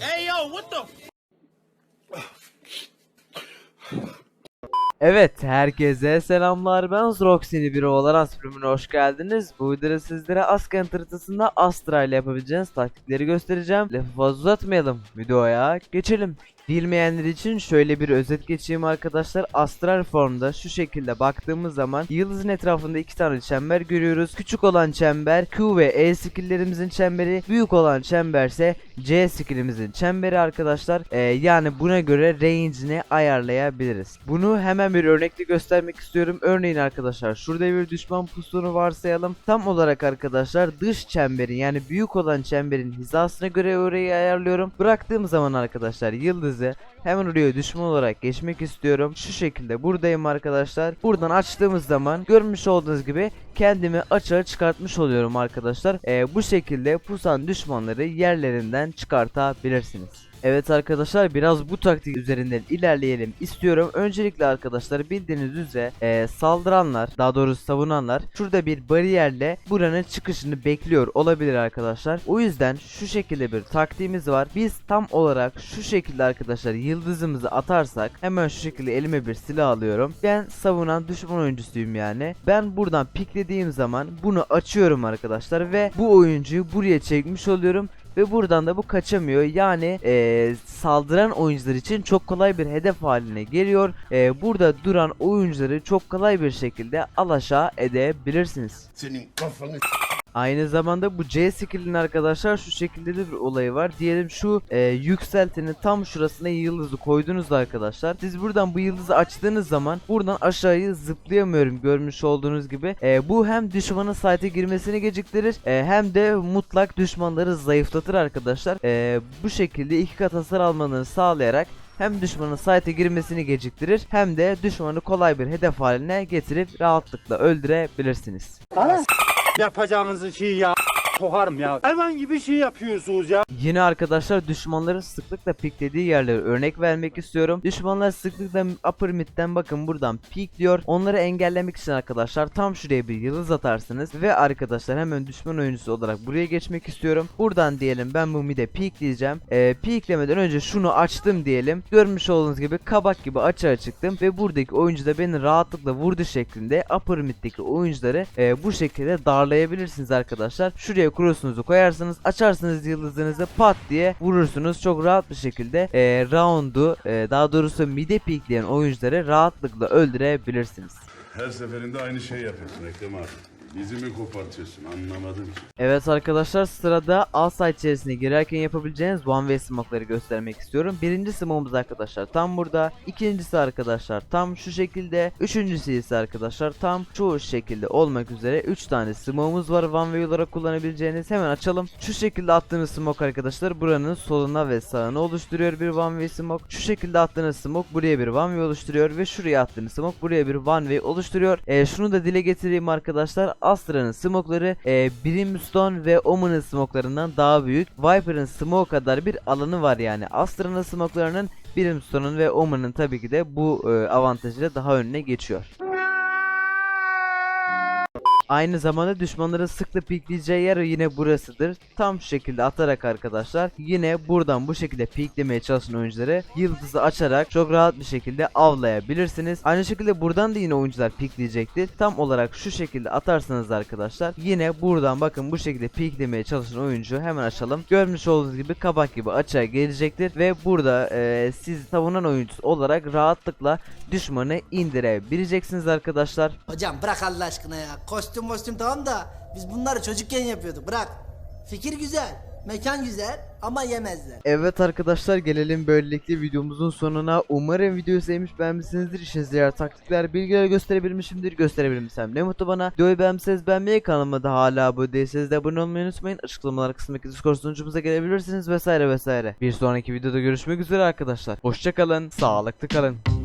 Hey yo, what the Evet, herkese selamlar. Ben Zroxy'ni bir olarak bölümüne hoş geldiniz. Bu videoda sizlere Asken haritasında Astra ile yapabileceğiniz taktikleri göstereceğim. Lafı fazla uzatmayalım. Videoya geçelim. Bilmeyenler için şöyle bir özet geçeyim arkadaşlar. Astral formda şu şekilde baktığımız zaman yıldızın etrafında iki tane çember görüyoruz. Küçük olan çember Q ve E skilllerimizin çemberi, büyük olan çemberse C skillimizin çemberi arkadaşlar. Ee, yani buna göre range'ini ayarlayabiliriz. Bunu hemen bir örnekle göstermek istiyorum. Örneğin arkadaşlar şurada bir düşman pusunu varsayalım. Tam olarak arkadaşlar dış çemberin yani büyük olan çemberin hizasına göre orayı ayarlıyorum. Bıraktığım zaman arkadaşlar yıldızı hemen oraya düşman olarak geçmek istiyorum. Şu şekilde buradayım arkadaşlar. Buradan açtığımız zaman görmüş olduğunuz gibi kendimi açığa çıkartmış oluyorum arkadaşlar. Ee, bu şekilde pusan düşmanları yerlerinden çıkartabilirsiniz. Evet arkadaşlar biraz bu taktik üzerinden ilerleyelim istiyorum. Öncelikle arkadaşlar bildiğiniz üzere e, saldıranlar daha doğrusu savunanlar şurada bir bariyerle buranın çıkışını bekliyor olabilir arkadaşlar. O yüzden şu şekilde bir taktiğimiz var. Biz tam olarak şu şekilde arkadaşlar yıldızımızı atarsak hemen şu şekilde elime bir silah alıyorum. Ben savunan düşman oyuncusuyum yani. Ben buradan piklediğim zaman bunu açıyorum arkadaşlar ve bu oyuncuyu buraya çekmiş oluyorum ve buradan da bu kaçamıyor. Yani eee, saldıran oyuncular için çok kolay bir hedef haline geliyor. Eee, burada duran oyuncuları çok kolay bir şekilde alaşağı edebilirsiniz. Senin kafanı Aynı zamanda bu C skill'in arkadaşlar şu şekilde de bir olayı var. Diyelim şu e, yükseltinin tam şurasına yıldızı koydunuz arkadaşlar. Siz buradan bu yıldızı açtığınız zaman buradan aşağıyı zıplayamıyorum görmüş olduğunuz gibi. E, bu hem düşmanın site'e girmesini geciktirir e, hem de mutlak düşmanları zayıflatır arkadaşlar. E, bu şekilde iki kat hasar almanızı sağlayarak hem düşmanın site'e girmesini geciktirir hem de düşmanı kolay bir hedef haline getirip rahatlıkla öldürebilirsiniz. Yapacağınızı şey ya sokarım ya. Hayvan gibi şey yapıyorsunuz ya. Yine arkadaşlar düşmanların sıklıkla piklediği yerlere örnek vermek istiyorum. Düşmanlar sıklıkla upper mid'den bakın buradan pikliyor. Onları engellemek için arkadaşlar tam şuraya bir yıldız atarsınız. Ve arkadaşlar hemen düşman oyuncusu olarak buraya geçmek istiyorum. Buradan diyelim ben bu mid'e pikleyeceğim. Ee, piklemeden önce şunu açtım diyelim. Görmüş olduğunuz gibi kabak gibi açığa çıktım. Ve buradaki oyuncu da beni rahatlıkla vurdu şeklinde upper mid'deki oyuncuları e, bu şekilde darlayabilirsiniz arkadaşlar. Şuraya kurusunuzu koyarsınız. Açarsınız yıldızınızı pat diye vurursunuz. Çok rahat bir şekilde e, roundu e, daha doğrusu mide pikleyen oyuncuları rahatlıkla öldürebilirsiniz. Her seferinde aynı şey yapıyorsun Ekrem abi. Bizi mi kopartıyorsun anlamadım ki. Evet arkadaşlar sırada site içerisine girerken yapabileceğiniz one way smoke'ları göstermek istiyorum. Birinci smoke'umuz arkadaşlar tam burada. İkincisi arkadaşlar tam şu şekilde. Üçüncüsü ise arkadaşlar tam şu şekilde olmak üzere 3 tane smoke'umuz var one way olarak kullanabileceğiniz. Hemen açalım. Şu şekilde attığınız smoke arkadaşlar buranın soluna ve sağına oluşturuyor bir one way smoke. Şu şekilde attığınız smoke buraya bir one way oluşturuyor ve şuraya attığınız smoke buraya bir one way oluşturuyor. Ee, şunu da dile getireyim arkadaşlar. Astra'nın smoke'ları e, Brimstone ve Omen'ın smoke'larından daha büyük. Viper'ın smoke kadar bir alanı var yani. Astra'nın smoke'larının Brimstone'un ve Omen'ın tabii ki de bu e, avantajıyla daha önüne geçiyor. Aynı zamanda düşmanların sıkla pikleyeceği yer yine burasıdır. Tam şu şekilde atarak arkadaşlar yine buradan bu şekilde piklemeye çalışan oyuncuları yıldızı açarak çok rahat bir şekilde avlayabilirsiniz. Aynı şekilde buradan da yine oyuncular pikleyecektir. Tam olarak şu şekilde atarsanız arkadaşlar yine buradan bakın bu şekilde piklemeye çalışan oyuncu hemen açalım. Görmüş olduğunuz gibi kabak gibi açığa gelecektir ve burada e, siz savunan oyuncusu olarak rahatlıkla düşmanı indirebileceksiniz arkadaşlar. Hocam bırak Allah aşkına ya. Kostüm kostüm tamam da biz bunları çocukken yapıyorduk bırak. Fikir güzel, mekan güzel ama yemezler. Evet arkadaşlar gelelim böylelikle videomuzun sonuna. Umarım videoyu sevmiş beğenmişsinizdir. İşinize yarar taktikler, bilgiler gösterebilmişimdir. Gösterebilmişsem ne mutlu bana. Videoyu beğenmişseniz beğenmeyi, kanalıma da hala abone değilseniz de abone olmayı unutmayın. Açıklamalar kısmındaki Discord sunucumuza gelebilirsiniz vesaire vesaire. Bir sonraki videoda görüşmek üzere arkadaşlar. Hoşçakalın, sağlıklı kalın.